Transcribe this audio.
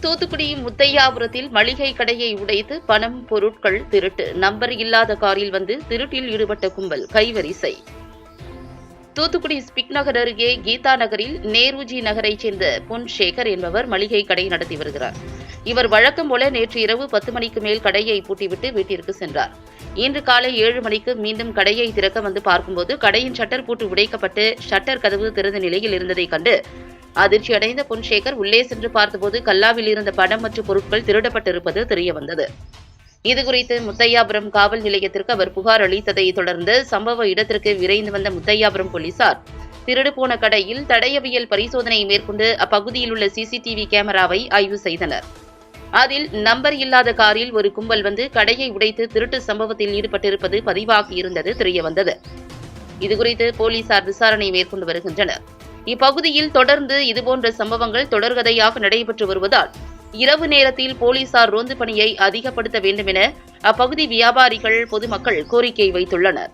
தூத்துக்குடி முத்தையாபுரத்தில் மளிகை கடையை உடைத்து பணம் பொருட்கள் திருட்டு. நம்பர் இல்லாத காரில் வந்து திருட்டில் ஈடுபட்ட கும்பல் கைவரிசை. தூத்துக்குடி ஸ்பிக் நகர் அருகே கீதா நகரில் நேருஜி நகரைச் சேர்ந்த பொன் சேகர் என்பவர் மளிகை கடை நடத்தி வருகிறார். இவர் வழக்கம் போல நேற்று இரவு பத்து மணிக்கு மேல் கடையை பூட்டிவிட்டு வீட்டிற்கு சென்றார். இன்று காலை ஏழு மணிக்கு மீண்டும் கடையை திறக்க வந்து பார்க்கும்போது கடையின் ஷட்டர் பூட்டு உடைக்கப்பட்டு ஷட்டர் கதவு திறந்த நிலையில் இருந்ததைக் கண்டு அதிர்ச்சி அடைந்த பொன்சேகர் உள்ளே சென்று பார்த்தபோது கல்லாவில் இருந்த பணம் மற்றும் பொருட்கள் திருடப்பட்டிருப்பது தெரியவந்தது. இதுகுறித்து முத்தையாபுரம் காவல் நிலையத்திற்கு அவர் புகார் அளித்ததை தொடர்ந்து சம்பவ இடத்திற்கு விரைந்து வந்த முத்தையாபுரம் போலீசார் திருடு போன கடையில் தடயவியல் பரிசோதனை மேற்கொண்டு அப்பகுதியில் உள்ள சிசிடிவி கேமராவை ஆய்வு செய்தனர். அதில் நம்பர் இல்லாத காரில் ஒரு கும்பல் வந்து கடையை உடைத்து திருட்டு சம்பவத்தில் ஈடுபட்டிருப்பது பதிவாகியிருந்தது தெரியவந்தது. இதுகுறித்து போலீசார் விசாரணை மேற்கொண்டு வருகின்றனர். இப்பகுதியில் தொடர்ந்து இதுபோன்ற சம்பவங்கள் தொடர்கதையாக நடைபெற்று வருவதால் இரவு நேரத்தில் போலீசார் ரோந்து பணியை அதிகப்படுத்த வேண்டும் என அப்பகுதி வியாபாரிகள் பொதுமக்கள் கோரிக்கை வைத்துள்ளனர்.